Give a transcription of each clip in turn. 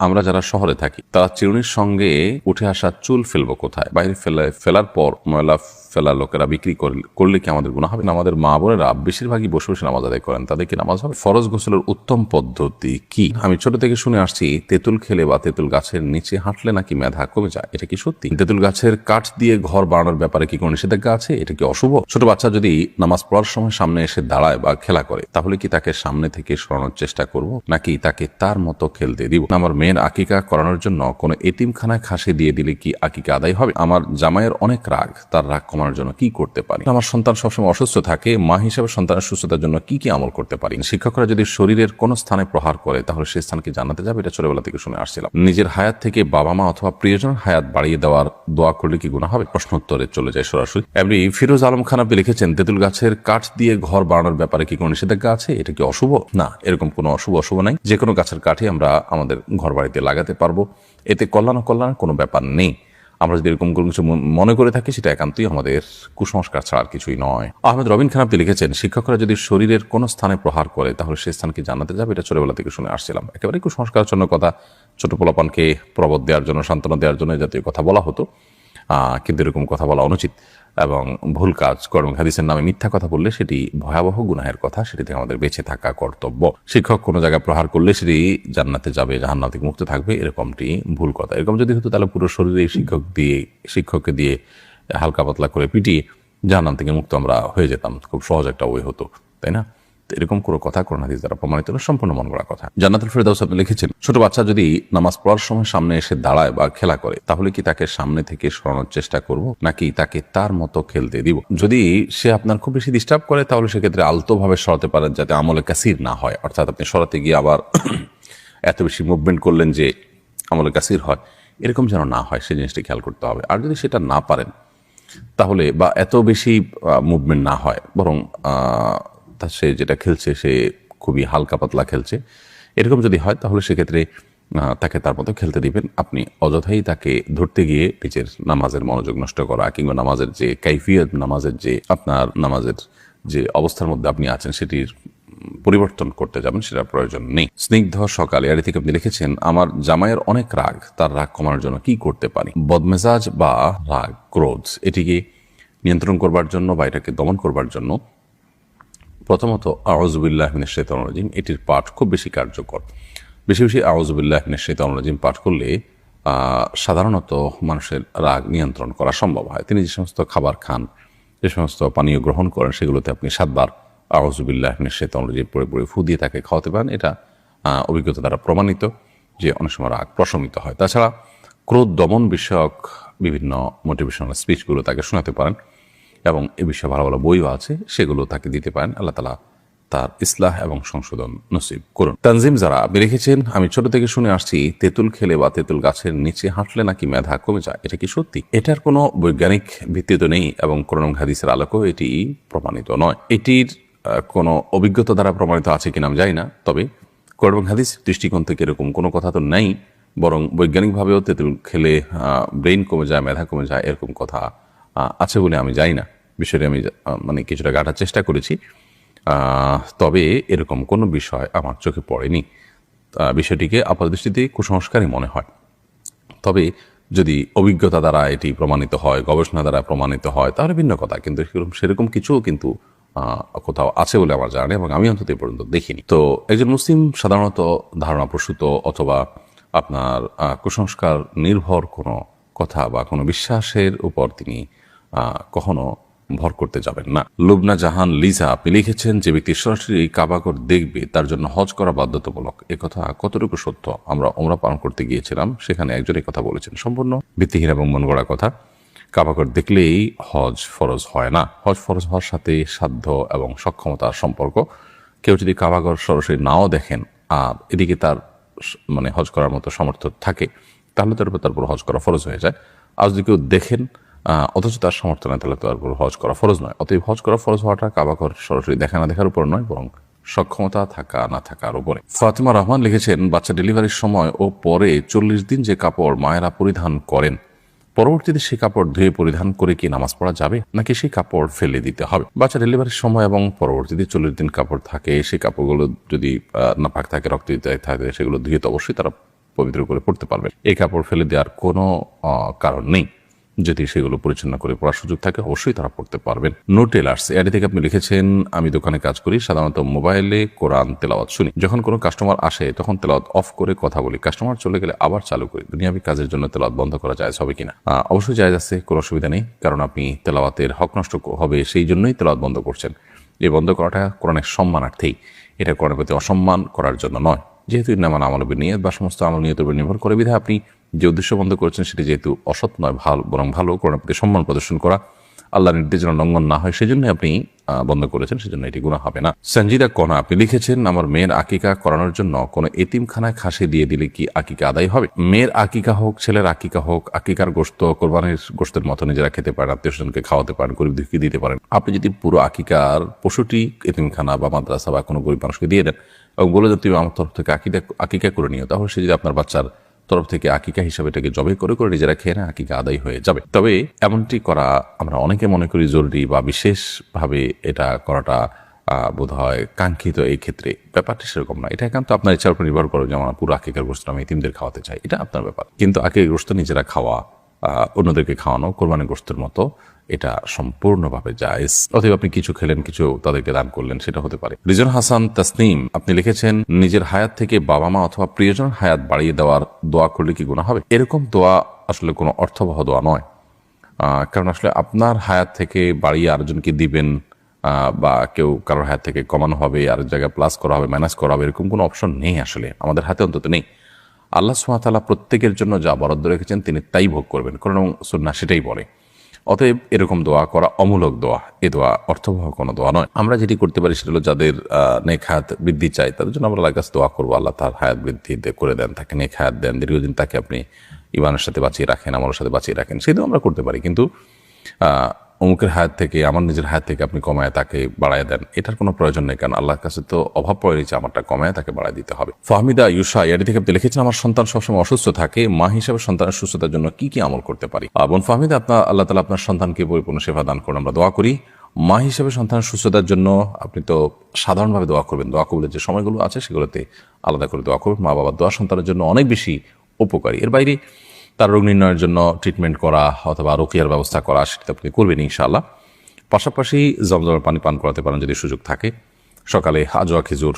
আমরা যারা শহরে থাকি, তারা চিরুনির সঙ্গে উঠে আসা চুল ফেলব কোথায়? বাইরে ফেলে ফেলার পর ময়লা ফেলা লোকেরা বিক্রি করলে কি আমাদের গুণা হবে? না, আমাদের মা বোনেরা বেশিরভাগই বসে বসে নামাজ আদায় করেন। তাদেরকে নামাজ হবে? ফরজ গোসলের উত্তম পদ্ধতি কি? আমি ছোট থেকে শুনে আসছি, তেঁতুল খেলে বা তেঁতুল গাছের নিচে হাঁটলে নাকি মেধা কমে যায়? এটা কি সত্যি? তেঁতুল গাছের কাঠ দিয়ে ঘর বানানোর ব্যাপারে কি কোনো নিষেধাজ্ঞা আছে? এটা কি অশুভ? ছোট বাচ্চা যদি নামাজ পড়ার সময় সামনে এসে দাঁড়ায় বা খেলা করে, তাহলে কি তাকে সামনে থেকে সরানোর চেষ্টা করব? নাকি তাকে তার মতো খেলতে দিব? আমার মেয়ের আকিকা করানোর জন্য কোনো এতিমখানায় খাসি দিয়ে দিলে কি আকিকা আদায় হবে? আমার জামাইয়ের অনেক রাগ, তার রাগ কমানোর জন্য কি করতে পারি? আমার সন্তান সবসময় অসুস্থ থাকে, মা হিসেবে সন্তানের সুস্থতার জন্য কি কি আমল করতে পারি? শিক্ষকরা যদি শরীরের কোন স্থানে প্রহার করে, তাহলে সেই স্থান কি জানাতে যাবে, এটা ছোটবেলা থেকে শুনে আসছিলাম। নিজের হায়াত থেকে বাবা মা অথবা প্রিয়জনের হায়াত বাড়িয়ে দেওয়ার দোয়া করলে কি গুণা হবে? প্রশ্ন উত্তরে চলে যায় সরাসরি। এমনি ফিরোজ আলম খান আপনি লিখেছেন, তেঁতুল গাছের কাঠ দিয়ে ঘর বানানোর ব্যাপারে কি কোনো নিষেধাজ্ঞা আছে? এটা কি অশুভ? না, এরকম কোনো অশুভ অশুভ নাই। যে কোনো গাছের কাঠই আমরা আমাদের ঘর বাড়িতে লাগাতে পারব। এতে কল্যাণ কল্যাণ কোনো ব্যাপার নেই। আমরা যদি এরকম কোনো কিছু মনে করে থাকি, সেটা একান্তই আমাদের কুসংস্কার ছাড়া আর কিছুই নয়। আহমেদ রবিন খান আপনি লিখেছেন, শিক্ষকরা যদি শরীরের কোনো স্থানে প্রহার করে, তাহলে সে স্থানকে জানাতে যাবে, এটা ছোটবেলা থেকে শুনে আসছিলাম। একেবারে কুসংস্কার জন্য কথা, ছোট পোলাপানকে প্রবদ দেওয়ার জন্য, সান্ত্বনা দেওয়ার জন্য জাতীয় কথা বলা হতো। কিন্তু এরকম কথা বলা অনুচিত। এবং ভুল কাজ, কর্ম, হাদিসের নামে মিথ্যা কথা বললে সেটি ভয়াবহ গুনাহের কথা, সেটি থেকে আমাদের বেঁচে থাকা কর্তব্য। শিক্ষক কোনো জায়গায় প্রহার করলে সেটি জান্নাতে যাবে জাহান্নাম থেকে মুক্ত থাকবে, এরকমটি ভুল কথা। এরকম যদি হতো তাহলে পুরো শরীরে শিক্ষক দিয়ে, শিক্ষককে দিয়ে হালকা পাতলা করে পিটিয়ে জাহান্নাম থেকে মুক্ত আমরা হয়ে যেতাম। খুব সহজ একটা ওয়ে হতো, তাই না? এরকম কোনো কথা কোরআন হাদিস দ্বারা প্রমাণিত না, সম্পূর্ণ মন করা কথা। জান্নাতুল ফেরদাউস আপনি লিখেছেন, ছোট বাচ্চা যদি নামাজ পড়ার সময় সামনে এসে দাঁড়ায় বা খেলা করে, তাহলে কি তাকে সামনে থেকে সরানোর চেষ্টা করব, নাকি তাকে তার মতো খেলতে দিব? যদি সে আপনার খুব বেশি ডিস্টার্ব করে, তাহলে সেক্ষেত্রে আলতোভাবে সরাতে পারেন যাতে আমলে কাসির না হয়। অর্থাৎ আপনি সরাতে গিয়ে আবার এত বেশি মুভমেন্ট করলেন যে আমলে কাসির হয়। এরকম যেন না হয়, সেই জিনিসটি খেয়াল করতে হবে। আর যদি সেটা না পারেন, তাহলে বা এত বেশি মুভমেন্ট না হয়, বরং তা সে যেটা খেলছে সে খুবই হালকা পাতলা খেলছে। এরকম যদি হয় তাহলে সেক্ষেত্রে তাকে তার মতো খেলতে দিবেন। আপনি অযথাই তাকে ধরতে গিয়ে নিজের নামাজের মনোযোগ নষ্ট করা কিংবা নামাজের যে কাইফিয়ত, নামাজের যে আপনার নামাজের যে অবস্থার মধ্যে আপনি আছেন সেটির পরিবর্তন করতে যাবেন, সেটার প্রয়োজন নেই। স্নিগ্ধ সকালে, আর থেকে আপনি লিখেছেন আমার জামাইয়ের অনেক রাগ, তার রাগ কমানোর জন্য কি করতে পারি? বদমেজাজ বা রাগ, ক্রোধ, এটিকে নিয়ন্ত্রণ করবার জন্য বা এটাকে দমন করবার জন্য প্রথমত আওয়াজুবিল্লাহ মিনের শৈতান রাজিম, এটির পাঠ খুব বেশি কার্যকর। বেশি বেশি আওয়াজুবিল্লাহ মিনের শৈতান রাজিম পাঠ করলে সাধারণত মানুষের রাগ নিয়ন্ত্রণ করা সম্ভব হয়। তিনি যে সমস্ত খাবার খান, যে সমস্ত পানীয় গ্রহণ করেন, সেগুলোতে আপনি সাতবার আওয়াজুবিল্লাহ মিনের শৈতান রাজিম পড়ে পড়ে ফু দিয়ে তাকে খাওয়াতে পারেন। এটা অভিজ্ঞতা দ্বারা প্রমাণিত যে অনেক সময় রাগ প্রশমিত হয়। তাছাড়া ক্রোধ দমন বিষয়ক বিভিন্ন মোটিভেশনাল স্পিচগুলো তাকে শোনাতে পারেন। এবং এ বিষয়ে ভালো ভালো বইও আছে, সেগুলো তাকে দিতে পারেন। আল্লাহ তালা তার ইসলাহ এবং সংশোধন নসিব করুন। তানজিম যারা রেখেছেন, আমি ছোট থেকে শুনে আসছি, তেঁতুল খেলে বা তেঁতুল গাছের নিচে হাঁটলে নাকি মেধা কমে যায়? এটা কি সত্যি? এটার কোনো বৈজ্ঞানিক ভিত্তি তো নেই এবং কোরআন হাদিসের আলোকেও এটি প্রমাণিত নয়। এটির কোনো অভিজ্ঞতা দ্বারা প্রমাণিত আছে কিনা আমি জানি না, তবে কোরআন হাদিস দৃষ্টিকোণ থেকে এরকম কোনো কথা তো নেই, বরং বৈজ্ঞানিকভাবেও তেঁতুল খেলে ব্রেইন কমে যায়, মেধা কমে যায়, এরকম কথা আছে বলে আমি জানি না। বিষয়টি আমি মানে কিছুটা গাঁটার চেষ্টা করেছি। তবে এরকম কোনো বিষয় আমার চোখে পড়েনি। বিষয়টিকে আপাতদৃষ্টিতে কুসংস্কারই মনে হয়। তবে যদি অভিজ্ঞতা দ্বারা এটি প্রমাণিত হয়, গবেষণা দ্বারা প্রমাণিত হয়, তাহলে ভিন্ন কথা। কিন্তু সেরকম সেরকম কিছুও কিন্তু কোথাও আছে বলে আমার জানা এবং আমি অন্তত এ পর্যন্ত দেখিনি। তো একজন মুসলিম সাধারণত ধারণা প্রসূত অথবা আপনার কুসংস্কার নির্ভর কোনো কথা বা কোনো বিশ্বাসের উপর তিনি কখনো ভর করতে যাবেন না। লুবনা জাহান লিজা, আপনি লিখেছেন যে ব্যক্তি সরাসরি কাবাগর দেখবে, তার জন্য হজ করা বাধ্যতামূলক। এ কথা কতটুকু সত্য? আমরা ওমরা পালন করতে গিয়েছিলাম, সেখানে একজন কথা বলেছেন। সম্পূর্ণ ভিত্তিহীন এবং মন গড়া কথা কাবাগর দেখলেই হজ ফরজ হয় না। হজ ফরজ হওয়ার সাথে সাধ্য এবং সক্ষমতার সম্পর্ক। কেউ যদি কাবাগর সরাসরি নাও দেখেন, আর এদিকে তার মানে হজ করার মতো সামর্থ্য থাকে, তাহলে তার উপর তারপর হজ করা ফরজ হয়ে যায়। আর যদি কেউ দেখেন অথচ তার সামর্থ্য নেই তাহলে তার উপর হজ করা ফরজ নয়। অতএব হজ করা ফরজ হওয়াটা কাবাঘর সরাসরি দেখা না দেখার উপর নয়, বরং সক্ষমতা থাকা, না থাকার উপরে। ফাতিমা রহমান লিখেছেন, বাচ্চা ডেলিভারির সময় ও পরে চল্লিশ দিন যে কাপড় মায়েরা পরিধান করেন, পরবর্তীতে সেই কাপড় ধুয়ে পরিধান করে কি নামাজ পড়া যাবে, নাকি সেই কাপড় ফেলে দিতে হবে? বাচ্চা ডেলিভারির সময় এবং পরবর্তীতে চল্লিশ দিন কাপড় থাকে, সেই কাপড়গুলো যদি নাপাক থাকে, রক্ত থাকে, সেগুলো ধুয়ে তো অবশ্যই তারা পবিত্র করে পড়তে পারবে। এই কাপড় ফেলে দেওয়ার কোনো কারণ নেই। যদি সেগুলো পরিচ্ছন্ন করে পড়ার সুযোগ থাকে, অবশ্যই তারা পড়তে পারবেন। নো টেলার্স এডি থেকে আপনি লিখেছেন, আমি দোকানে কাজ করি, সাধারণত মোবাইলে কোরআন তেলাওয়াত শুনি। যখন কোনো কাস্টমার আসে, তখন তেলাওয়াত অফ করে কথা বলি। কাস্টমার চলে গেলে আবার চালু করি। দুনিয়াবি কাজের জন্য তেলাওয়াত বন্ধ করা যায় হবে কিনা? অবশ্যই জায়জ আছে, কোনো অসুবিধা নেই, কারণ আপনি তেলাওয়াতের হক নষ্ট হবে, সেই জন্যই তেলাওয়াত বন্ধ করছেন। এই বন্ধ করাটা কোরআনের সম্মানার্থেই। এটা কোরআনের প্রতি অসম্মান করার জন্য নয়। যেহেতু নামান আমলবী নিয়ত বা সমস্ত আমল নিয়তের উপর নির্ভর করে, বিধায় আপনি যে উদ্দেশ্য বন্ধ করেছেন সেটি যেহেতু অসৎ নয়, ভালো বরং ভালো। কোরআনের প্রতি সম্মান প্রদর্শন করা। আল্লাহ নির্দেশ যেন লঙ্ঘন না হয়, সেজন্য আপনি বন্ধ করেছেন, সেজন্য এটি গুণা হবে না। সঞ্জিদা কনা, আপনি লিখেছেন, আমার মেয়ের আকিকা করানোর জন্য কোনো এতিমখানায় খাসি দিয়ে দিলে কি আকিকা আদায় হবে? মেয়ের আকিকা হোক, ছেলের আকিকা হোক, আকিকার গোস্ত কোরবানির গোস্তের মতো নিজেরা খেতে পারেন, আত্মীয় স্বজনকে খাওয়াতে পারেন, গরিব দুঃখী দিতে পারেন। আপনি যদি পুরো আকিকার পশুটি এতিমখানা বা মাদ্রাসা বা কোনো গরিব মানুষকে দিয়ে দেন এবং বলে দেন, তুমি আমার তরফ থেকে আকিকা আকিকা করে নিও, তাহলে সে যদি আপনার বাচ্চার তরফ থেকে আকিকা হিসাবে এটাকে জবে করে করে নিজেরা খেয়ে না আকিকা আদায় হয়ে যাবে। তবে এমনটি করা আমরা অনেকে মনে করি জরুরি বা বিশেষভাবে এটা করাটা বোধ হয় কাঙ্ক্ষিত এই ক্ষেত্রে। ব্যাপারটি সেরকম না। এটা একান্ত আপনার ইচ্ছার উপর নির্ভর করে যেমন পুরো আকিকার গোস্ত আমি ইতিমদের খাওয়াতে চাই। এটা আপনার ব্যাপার। কিন্তু আকিকার গোস্ত নিজেরা খাওয়া অন্যদেরকে খাওয়ানো কোরবানি গোস্তের মতো এটা সম্পূর্ণভাবে জায়েজ। অতএব আপনি কিছু খেলেন, কিছু তাদেরকে দান করলেন, সেটা হতে পারে। রিজন হাসান তাসনিম, আপনি লিখেছেন, নিজের হায়াত থেকে বাবা মা অথবা প্রিয়জন হায়াত বাড়িয়ে দেওয়ার দোয়া করলে কি গুণা হবে? এরকম দোয়া আসলে কোনো অর্থবহ দোয়া নয়। কারণ আসলে আপনার হায়াত থেকে বাড়িয়ে আরেকজনকে দিবেন বা কেউ কারোর হায়াত থেকে কমানো হবে আর জায়গায় প্লাস করা হবে মাইনাস করা হবে, এরকম কোনো অপশন নেই আসলে। আমাদের হাতে অন্তত নেই। আল্লাহ সুমাতালা প্রত্যেকের জন্য যা বরাদ্দ রেখেছেন, তিনি তাই ভোগ করবেন। কারণ সুন্না সেটাই বলে। অতএব এরকম দোয়া করা অমূলক দোয়া। এ দোয়া অর্থবহ কোনো দোয়া নয়। আমরা যেটি করতে পারি সেটা হলো যাদের নেখাত বৃদ্ধি চাই তাদের জন্য আমরা লাগাস দোয়া করব। আল্লাহ তার হায়াত বৃদ্ধি করে দেন। তাকে নেখায়াত দেন। দীর্ঘদিন তাকে আপনি ইমানের সাথে বাঁচিয়ে রাখেন আমার সাথে বাঁচিয়ে রাখেন। সেটাও আমরা করতে পারি। কিন্তু অমুকের হায়াত থেকে, আমার নিজের হায়াত থেকে আপনি কমায়, তাকে বাড়ায় দেন। এটার কোনো প্রয়োজন নেই, কারণ আল্লাহর কাছে তো অভাব পড়ে রয়েছে, আমারটা কমায়, তাকে বাড়ায় দিতে হবে। ফাহমিদা ইউসা ইয়ারি থেকে আপনি লিখেছেন, আমার সন্তান সবসময় অসুস্থ থাকে, মা হিসাবে সন্তানের সুস্থতার জন্য কি কি আমল করতে পারি? বোন ফাহমিদা আপনার আল্লাহ তালা আপনার সন্তানকে পরিপূর্ণ সেবা দান করুন, আমরা দোয়া করি। মা হিসাবে সন্তানের সুস্থতার জন্য আপনি তো সাধারণভাবে দোয়া করবেন, দোয়া কবুলের যে সময়গুলো আছে, সেগুলোতে আলাদা করে দোয়া করবেন। মা বাবার দোয়া সন্তানের জন্য অনেক বেশি উপকারী। এর বাইরে তার রোগ নির্ণয়ের জন্য ট্রিটমেন্ট করা অথবা রোকিয়ার ব্যবস্থা করা, সেটা আপনি করবেন ইনশাআল্লাহ। পাশাপাশি জমজমের পানি পান করাতে পারেন যদি সুযোগ থাকে। সকালে আজোয়া খেজুর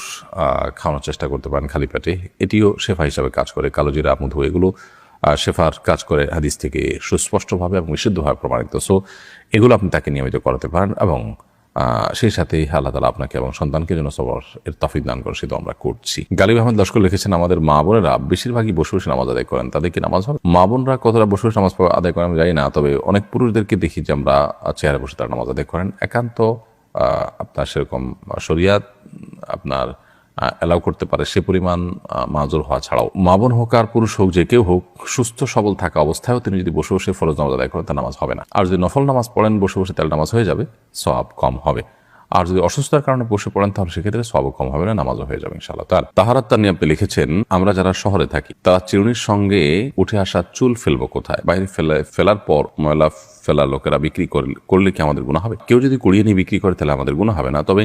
খাওয়ানোর চেষ্টা করতে পারেন খালি পেটে। এটিও শেফা হিসাবে কাজ করে। কালো জিরা, মধু, এগুলো শেফার কাজ করে হাদিস থেকে সুস্পষ্টভাবে এবং বিশুদ্ধভাবে প্রমাণিত। সো এগুলো আপনি তাকে নিয়মিত করাতে পারেন এবং সেই সাথে আল্লাহ তালা আপনাকে এবং সন্তানকে যেন সবার এর তফিক দান করেন সেটা আমরা করছি। গালিব আহমেদ লস্কর লিখেছেন, আমাদের মা বোনেরা বেশিরভাগই বসে বসে নামাজ আদায় করেন। তাদের কি নামাজ হবে? মা বোনরা কতটা বসে বসে নামাজ আদায় করেন আমি না, তবে অনেক পুরুষদেরকে দেখি যে আমরা চেয়ারে বসে তারা নামাজ আদায় করেন। একান্ত আপনার সেরকম শরিয়াত, আপনার অ্যালাউ করতে পারে। সে পরিমাণ মাজুর হওয়া ছাড়াও। মা বোন হোক আর পুরুষ হোক, যে কেউ হোক, সুস্থ সবল থাকা অবস্থায়ও তিনি যদি বসে বসে ফরজ নামাজ আদায় করেন, তার নামাজ হবে না। আর যদি নফল নামাজ পড়েন, বসে বসে তাহলে নামাজ হয়ে যাবে সব কম হবে। আর যদি অসুস্থতার কারণে বসে পড়েন, তাহলে সেক্ষেত্রে সব কম হবে না, নামাজও হয়ে যাবে ইনশাআল্লাহ। তার তাহারাত তার নিয়ে আপনি লিখেছেন, আমরা যারা শহরে থাকি, তারা চিরুনির সঙ্গে উঠে আসা চুল ফেলব কোথায়? বাইরে ফেলে, ফেলার পর ময়লা ফেলা লোকেরা বিক্রি করলে কি আমাদের গুণা হবে? কেউ যদি কুড়িয়ে নিয়ে বিক্রি করে, তাহলে আমাদের গুণা হবে না। তবে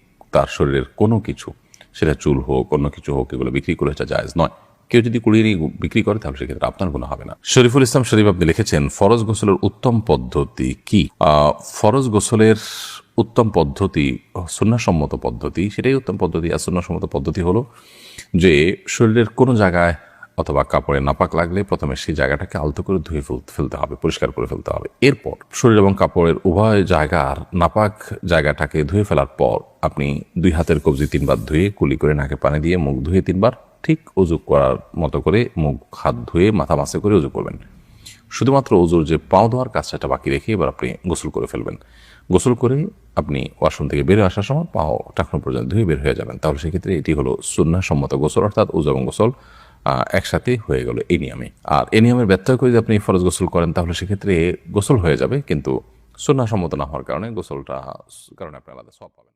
তার শরীরের কোনো কিছু, সেটা চুল হোক, অন্য কিছু হোক, এগুলো বিক্রি করে সেটা জায়জ নয়। কেউ যদি কুড়িয়ে নিয়ে বিক্রি করে, তাহলে সেক্ষেত্রে আপনার গুণ হবে না। শরীফুল ইসলাম শরীফ আপনি লিখেছেন, ফরজ গোসলের উত্তম পদ্ধতি কি? ফরজ গোসলের উত্তম পদ্ধতি, সুন্নাসম্মত পদ্ধতি, সেটাই উত্তম পদ্ধতি। আর সুন্নাসম্মত পদ্ধতি হলো যে, শরীরের কোনো জায়গায় অথবা কাপড়ে নাপাক লাগলে প্রথমে সেই জায়গাটাকে আলতো করে ধুয়ে ফেল- ফেলতে হবে, পরিষ্কার করে ফেলতে হবে। এরপর শরীর এবং কাপড়ের উভয় জায়গার নাপাক জায়গাটাকে ধুয়ে ফেলার পর আপনি দুই হাতের কবজি তিনবার ধুয়ে কুলি করে নাকে পানি দিয়ে মুখ ধুয়ে তিনবার ঠিক উজু করার মতো করে মুখ, হাত ধুয়ে মাথা মাসে করে উজু করবেন। শুধুমাত্র উজুর যে পাও ধোয়ার কাজটা বাকি রেখে এবার আপনি গোসল করে ফেলবেন। গোসল করে আপনি ওয়াশরুম থেকে বের আসার সময় পাও টাকনো পর্যন্ত ধুয়ে বের হয়ে যাবেন। তাহলে সেক্ষেত্রে এটি হলো সুন্না সম্মত গোসল, অর্থাৎ উজু এবং গোসল। একসাথে হয়ে গেল এই নিয়মে। আর এই নিয়মের ব্যত্যয় করে যদি আপনি ফরজ গোসল করেন, তাহলে সেক্ষেত্রে গোসল হয়ে যাবে, কিন্তু সন্ন্যাসম্মত না হওয়ার কারণে গোসলটা, কারণে আপনি আলাদা সব পাবেন।